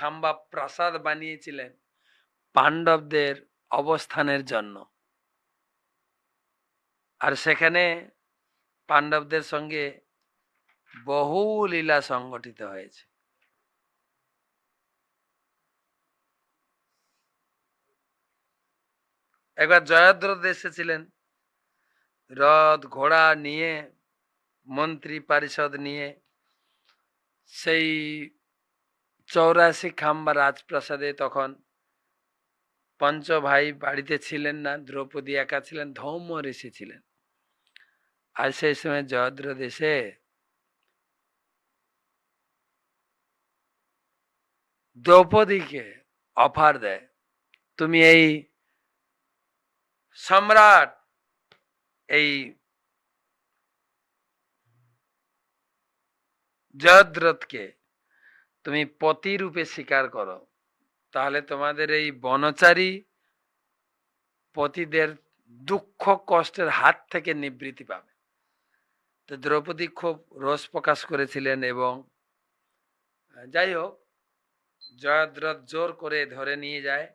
খাম্বা প্রাসাদ বানিয়েছিলেন পাণ্ডবদের অবস্থানের জন্য। আর সেখানে পাণ্ডবদের সঙ্গে বহু লীলা সংগঠিত হয়েছে। একবার জয়দ্রথ এসেছিলেন, রথ ঘোড়া নিয়ে, মন্ত্রী পরিষদ নিয়ে, সেই চৌরাশি খাম্বা রাজপ্রাসাদে তখন পঞ্চ ভাই বাড়িতে ছিলেন না, দ্রৌপদী একা ছিলেন ধৌম ঋষি ছিলেন। আর সেই সময় জয়দ্রথ এসে দ্রৌপদীকে অফার দেয়, তুমি এই সম্রাট, এই জয়দ্রথকে তুমি পতি রূপে স্বীকার করো। তাহলে তোমাদের এই বনচারী পতিদের দুঃখ কষ্টের হাত থেকে নিবৃত্তি পাবে। তো দ্রৌপদী খুব রোষ প্রকাশ করেছিলেন এবং যাই হোক, জয়দ্রথ জোর করে ধরে নিয়ে যায়।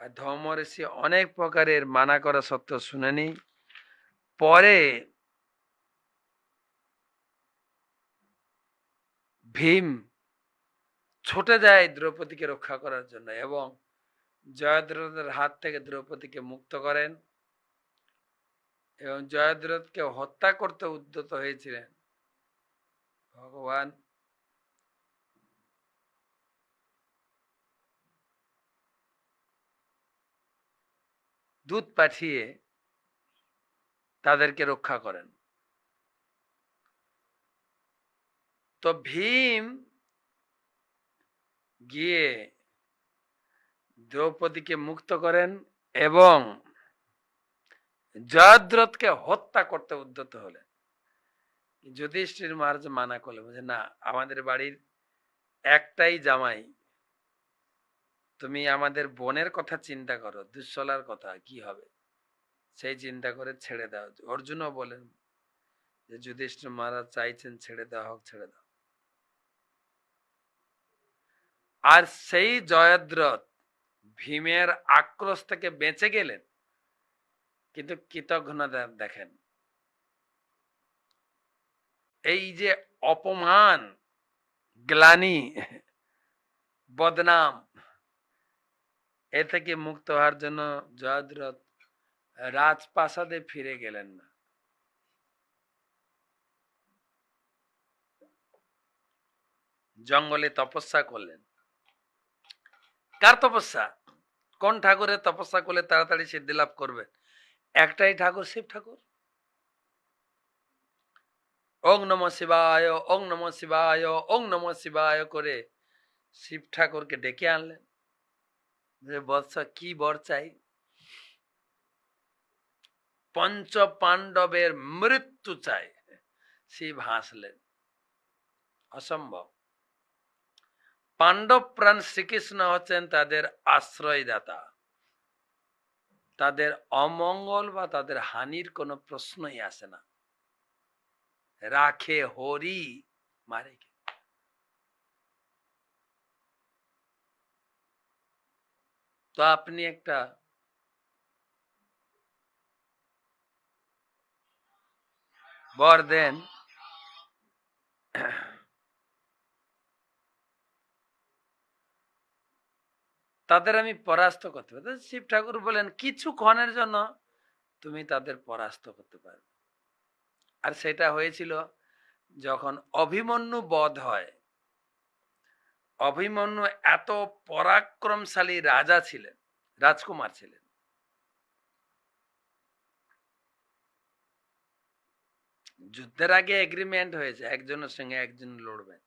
আর ধর্ম ঋষি অনেক প্রকারের মানা করা সত্ত্বেও শুনেনি। পরে ভীম ছুটে যায় দ্রৌপদীকে রক্ষা করার জন্য এবং জয়দ্রথের হাত থেকে দ্রৌপদীকে মুক্ত করেন এবং জয়দ্রথকে হত্যা করতে উদ্যত হয়েছিলেন। ভগবান দূত পাঠিয়ে তাদেরকে রক্ষা করেন। তো ভীম গিয়ে দ্রৌপদীকে মুক্ত করেন এবং জয়দ্রথকে হত্যা করতে উদ্যত হলেন। যুধিষ্ঠির মহারাজ মানা করলেন বলছে না, আমাদের বাড়ির একটাই জামাই, তুমি আমাদের বোনের কথা চিন্তা করো দুঃসলার কথা, কি হবে? সেই চিন্তা করে ছেড়ে দাও। অর্জুনও বলেন যে, যুধিষ্ঠির মহারাজ চাইছেন ছেড়ে দেওয়া হোক, ছেড়ে দাও। আর সেই জয়দ্রথ ভীমের আক্রোশ থেকে বেঁচে গেলেন, কিন্তু কৃতজ্ঞতা দেখেন। এই যে অপমান, গ্লানি, বদনাম, এ থেকে মুক্ত হওয়ার জন্য জয়দ্রথ রাজপ্রাসাদে ফিরে গেলেন না। জঙ্গলে তপস্যা করলেন। কার তপস্যা? কোন ঠাকুরের তপস্যা করলে তাড়াতাড়ি সিদ্ধি লাভ করবে? একটাই ঠাকুর শিব ঠাকুর। ওং নম শিবায়, ওং নম শিবায়, ওং নম শিবায় করে শিব ঠাকুরকে ডেকে আনলেন। যে, বৎস, কি বর চাই? পঞ্চ পাণ্ডবের মৃত্যু চাই। শিব হাসলেন। অসম্ভব। পাণ্ডব প্রাণ শ্রীকৃষ্ণ হচ্ছেন তাদের আশ্রয়দাতা। তাদের অমঙ্গল বা তাদের হানির কোনো প্রশ্নই আসে না। রাখে হরি, মারে তো আপনি একটা বর দেন। তাদের আমি পরাস্ত করতে পারি শিব ঠাকুর বলেন কিছুক্ষণের জন্য তুমি তাদের পরাস্ত করতে পারবে। আর সেটা হয়েছিল যখন অভিমন্যু বধ হয়। অভিমন্যু এত পরাক্রমশালী রাজা ছিলেন, রাজকুমার ছিলেন। যুদ্ধের আগে এগ্রিমেন্ট হয়েছে, একজনের সঙ্গে একজন লড়বেন।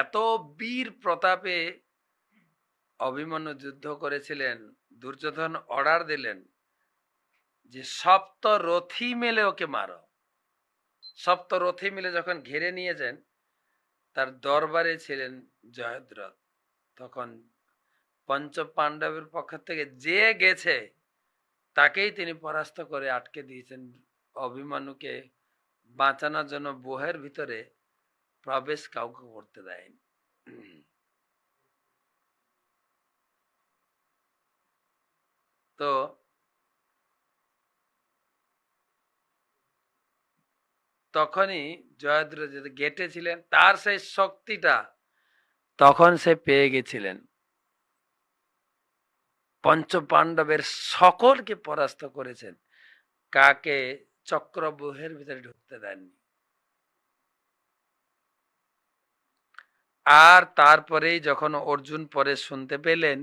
এত বীর প্রতাপে অভিমন্যু যুদ্ধ করেছিলেন, দুর্যোধন অর্ডার দিলেন যে, সপ্ত রথি মেলে ওকে মারো। সপ্ত রথি মিলে যখন ঘিরে নিয়েছেন তার দরবারে ছিলেন জয়দ্রথ। তখন পঞ্চ পাণ্ডবের পক্ষ থেকে যে গেছে, তাকেই তিনি পরাস্ত করে আটকে দিয়েছেন। অভিমানুকে বাঁচানোর জন্য বহের ভিতরে প্রবেশ কাউকে করতে দেয়নি। তো তখনই জয়দ্র গেটে ছিলেন, তার সেই শক্তিটা তখন সে পেয়ে গেছিলেন। পঞ্চ পাণ্ডবের সকলকে পরাস্ত করেছেন। কাকে? চক্রব্যূহের ভিতরে ঢুকতে দেননি। আর তারপরেই যখন অর্জুন পরে শুনতে পেলেন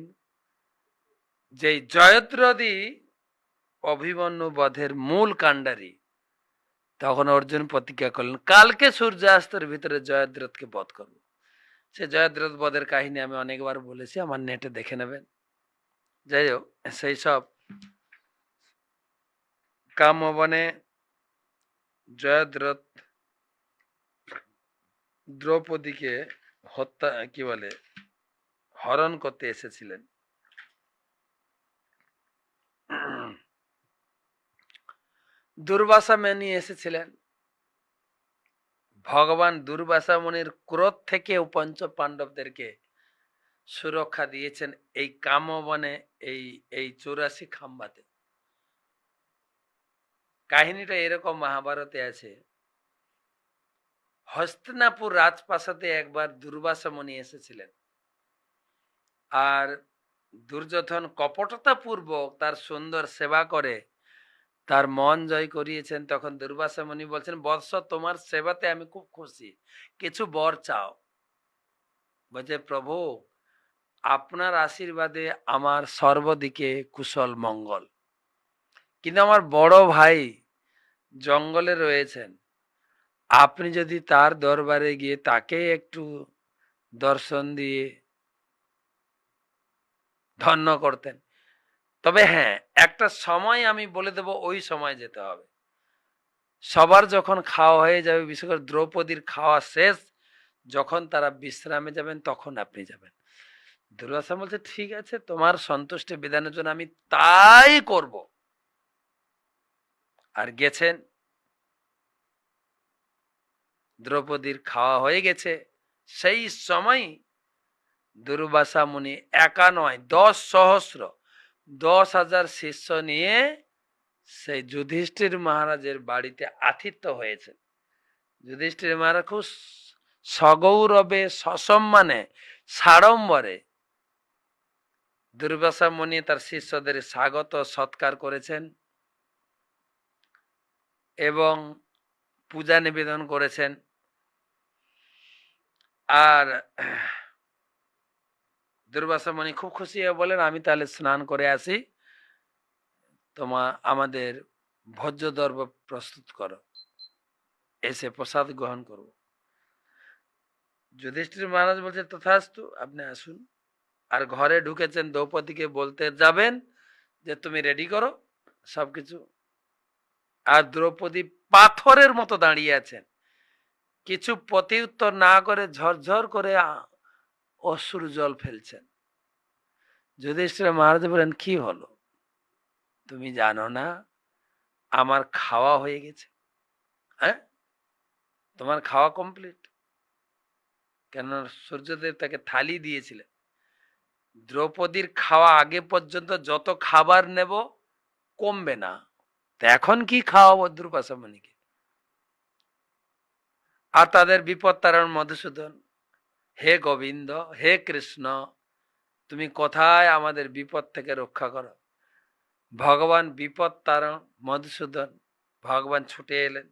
যে জয়দ্রদি অভিমন্যু বধের মূল কাণ্ডারি, তখন অর্জুন প্রতিজ্ঞা করলেন, কালকে সূর্যাস্তের ভিতরে জয়দ্রথকে বধ করব। সে জয়দ্রথ বধের কাহিনী আমি অনেকবার বলেছি, আমার নেটে দেখে নেবেন। যাই হোক, সেই সব কামবনে জয়দ্রথ দ্রৌপদীকে হত্যা, কি বলে, হরণ করতে এসেছিলেন। দুর্বাসা মেনি এসেছিলেন। ভগবান দুর্বাসা মুনির ক্রোধ থেকে পঞ্চ পাণ্ডবদেরকে সুরক্ষা দিয়েছেন এই কামবনে, এই এই চৌরাশি খাম্বাতে। কাহিনীটা এরকম মহাভারতে আছে। হস্তিনাপুর রাজপ্রাসাদে একবার দুর্বাসা মুনি এসেছিলেন। আর দুর্যোধন কপটতা পূর্বক তার সুন্দর সেবা করে তার মন জয় করিয়েছেন, তখন দুর্বাসা মুনি বলছেন, বৎস, তোমার সেবাতে আমি খুব খুশি। কিছু বর চাও। বলছে, প্রভু, আপনার আশীর্বাদে আমার সর্বদিকে কুশল মঙ্গল। কিন্তু আমার বড় ভাই জঙ্গলে রয়েছেন। আপনি যদি তার দরবারে গিয়ে তাকে একটু দর্শন দিয়ে ধন্য করতেন। তবে হ্যাঁ একটা সময় আমি বলে দেব ওই সময় যেতে হবে। সবার যখন খাওয়া হয়ে যাবে, বিশেষ করে দ্রৌপদীর খাওয়া শেষ, যখন তারা বিশ্রামে যাবেন, তখন আপনি যাবেন। দুর্বাসা বলছে, ঠিক আছে, তোমার সন্তুষ্টি বিধানের জন্য আমি তাই করব। আর গেছেন। দ্রৌপদীর খাওয়া হয়ে গেছে। সেই সময় দুর্বাসা মুনি একা নয়, দশ সহস্র দশ হাজার শিষ্য নিয়ে সেই যুধিষ্ঠির মহারাজের বাড়িতে আতিথ্য হয়েছে। যুধিষ্ঠির মহারাজ খুব সগৌরবে, সসম্মানে, সাড়ম্বরে দুর্বাসা মুনি তার শিষ্যদের স্বাগত, সৎকার করেছেন এবং পূজা নিবেদন করেছেন। আর দুর্বাসা মুনি খুব খুশি হয়ে বলেন, আমি তাহলে স্নান করে আসি। তোমা, আমাদের ভোজ্য দ্রব্য প্রস্তুত করো। এসে প্রসাদ গ্রহণ করব। যুধিষ্ঠির মহারাজ বলছে, তথাস্তু, আপনি আসুন। আর ঘরে ঢুকেছেন, দ্রৌপদীকে বলতে যাবেন যে, তুমি রেডি করো সবকিছু? আর দ্রৌপদী পাথরের মতো দাঁড়িয়ে আছেন। কিছু প্রতি উত্তর না করে ঝরঝর করে অশ্রু জল ফেলছেন। যুধিষ্ঠির মহারাজ বলেন কি হলো? তুমি জানো না, আমার খাওয়া হয়ে গেছে। হ্যাঁ? তোমার খাওয়া কমপ্লিট কেন সূর্যদেব তাকে থালি দিয়েছিলেন। দ্রৌপদীর খাওয়া আগে পর্যন্ত যত খাবার নেব কমবে না। তা এখন কি খাওয়াবো দ্রুপাশামণিকে আর তাদের বিপদ তারণ মধুসূদন হে গোবিন্দ, হে কৃষ্ণ, তুমি কোথায় আমাদের বিপদ থেকে রক্ষা করো? ভগবান বিপদ তারণ মধুসূদন, ভগবান ছুটে এলেন।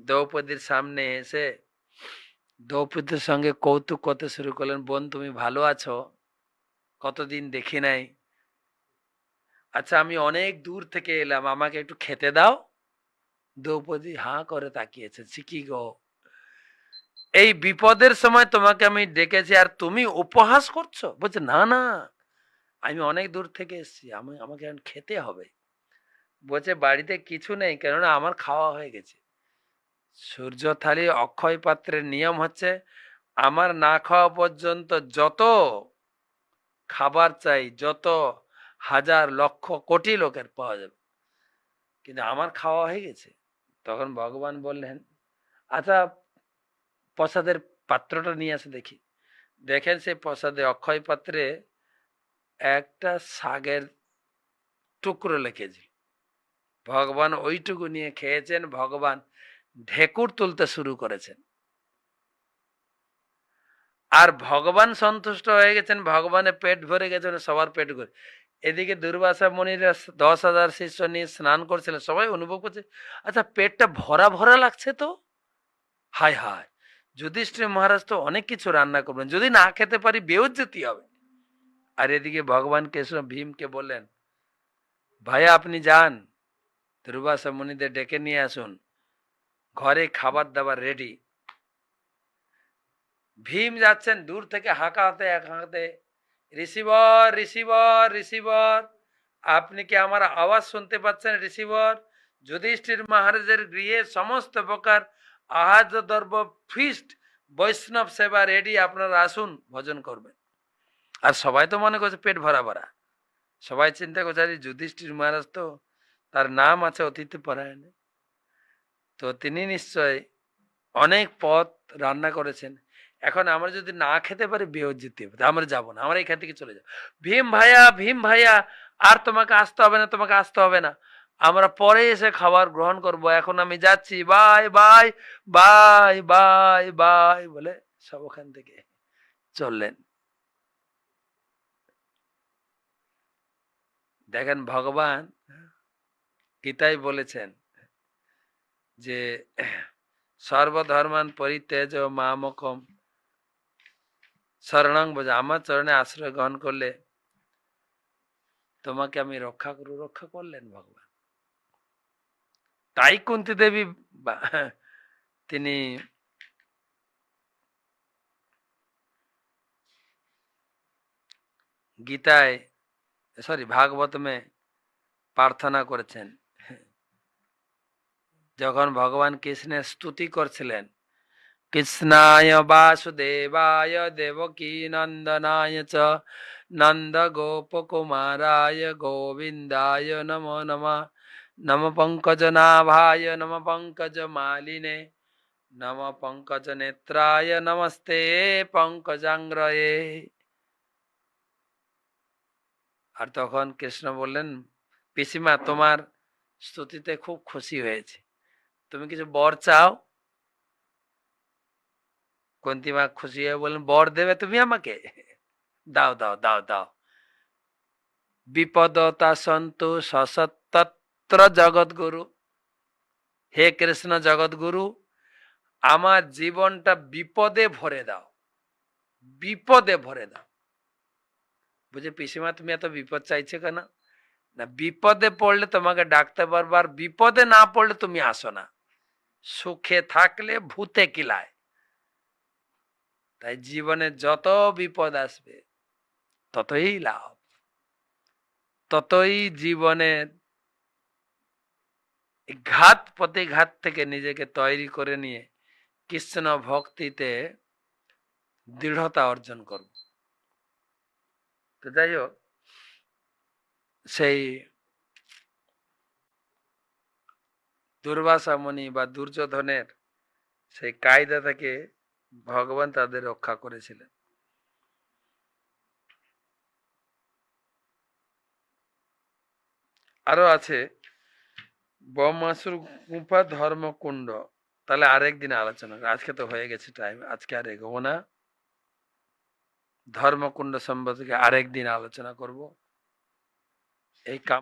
দ্রৌপদীর সামনে এসে দ্রৌপদীর সঙ্গে কৌতুক করতে শুরু করলেন, বোন, তুমি ভালো আছো? কতদিন দেখি নাই? আচ্ছা আমি অনেক দূর থেকে এলাম, আমাকে একটু খেতে দাও। দ্রৌপদী হাঁ করে তাকিয়েছে কি গো এই বিপদের সময় তোমাকে আমি ডেকেছি আর তুমি উপহাস করছ? বলছে, না না, আমি অনেক দূর থেকে এসেছি, আমি, আমাকে এখন খেতে হবে। বলছে, বাড়িতে কিছু নেই, কেননা আমার খাওয়া হয়ে গেছে। সূর্য থালি অক্ষয় পাত্রের নিয়ম হচ্ছে, আমার না খাওয়া পর্যন্ত যত খাবার চাই, যত হাজার লক্ষ কোটি লোকের পাওয়া যাবে। কিন্তু আমার খাওয়া হয়ে গেছে। তখন ভগবান বললেন আচ্ছা প্রসাদের পাত্রটা নিয়ে আসে দেখি। দেখেন সেই প্রসাদে অক্ষয় পাত্রে একটা শাগের টুকরো লিখেছিল। ভগবান ওইটুকু নিয়ে খেয়েছেন, ভগবান ঢেকুর তুলতে শুরু করেছেন। আর ভগবান সন্তুষ্ট হয়ে গেছেন, ভগবানের পেট ভরে গেছেন সবার পেট ভরে। এদিকে দুর্বাসা মনিরা দশ হাজার শিষ্য নিয়ে স্নান করছিলেন, সবাই অনুভব করছে আচ্ছা পেটটা ভরা ভরা লাগছে তো? হায় হায়। যুধিষ্ঠির মহারাজ তো অনেক কিছু রান্না করবেন। যদি না খেতে পারি, বেউজ্জতি হবে। আর এদিকে ভগবান কৃষ্ণ ভীমকে বললেন ভাইয়া আপনি যান। দুর্বাসা মুনিদের ডেকে নিয়ে আসুন। ঘরে খাবার দাবার রেডি ভীম যাচ্ছেন দূর থেকে হাঁকা হাতে এক হাঁকাতে রিসিভার রিসিভার রিসিভার আপনি কি আমার আওয়াজ শুনতে পাচ্ছেন রিসিভার যুধিষ্ঠির মহারাজের গৃহে সমস্ত প্রকার আহার্য দ্রব্য ফিস্ট বৈষ্ণব সেবা রেডি, আপনারা আসুন, ভজন করবেন। আর সবাই তো মনে করছে পেট ভরা ভরা। সবাই চিন্তা করছে, আরে যুধিষ্ঠির মহারাজ তো তার নাম আছে অতিথি পরায়ণে। তো তিনি নিশ্চয় অনেক পথ রান্না করেছেন। এখন আমরা যদি না খেতে পারি বেহজ্জিত আমরা যাব না, আমরা এখান থেকে চলে যাব। ভীম ভাইয়া ভীম ভাইয়া, আর তোমাকে আসতে হবে না, তোমাকে আসতে হবে না। আমরা পরে এসে খাবার গ্রহণ করব। এখন আমি যাচ্ছি, bye bye bye bye bye বলে সব ওখান থেকে চললেন। দেখেন ভগবান গীতাই বলেছেন যে, সর্বধর্মান পরিত্যাজ মামকম শরণং বোঝা আমার চরণে আশ্রয় গ্রহণ করলে তোমাকে আমি রক্ষা করু। রক্ষা করলেন ভগবান। তাই কুন্তি দেবী তিনি গীতায় সরি ভাগবতমে প্রার্থনা করেছেন। যখন ভগবান কৃষ্ণের স্তুতি করছিলেন, কৃষ্ণায় বাসুদেবায় দেবকী নন্দনায় চ নন্দ গোপকুমারায় গোবিন্দায় নমো নম। নম পঙ্কজনাভায় নম পঙ্কজ মালিনে নম পঙ্কজ নেত্রায় নমস্তে পঙ্কজাঙ্গ্রয়ে আর তখন কৃষ্ণ বললেন, পিসিমা, তোমার স্তুতিতে খুব খুশি হয়েছে। তুমি কিছু বর চাও? কুন্তিমা খুশি হয়ে বললেন, বর দেবে তুমি আমাকে? দাও দাও দাও দাও। বিপদতা সন্তু সসত্তত্র জগৎগুরু হে কৃষ্ণ জগৎগুরু আমার জীবনটা বিপদে ভরে দাও। বিপদে ভরে দাও। বুঝে পিসিমা, তুমি এত বিপদ চাইছো কেন? না, বিপদে পড়লে তোমাকে ডাকতে পারব, আর বিপদে না পড়লে তুমি আসো না। সুখে থাকলে ভূতে কিলায়। তাই জীবনে যত বিপদ আসবে, ততই লাভ। ততই জীবনে এই ঘাত প্রতিঘাত থেকে নিজেকে তৈরি করে নিয়ে কৃষ্ণ ভক্তিতে দৃঢ়তা অর্জন করব। তো যাই হোক, সেই দুর্বাসা মুনি বা দুর্যোধনের সেই কায়দা থেকে ভগবান তাদের রক্ষা করেছিলেন। আরও আছে বমাসুর গুম্পা ধর্মকুণ্ড। তাহলে আরেকদিন আলোচনা। আজকে তো হয়ে গেছে টাইম আজকে আর এগোবো না। ধর্মকুণ্ড সম্পর্কে আরেকদিন আলোচনা করব। এই কাম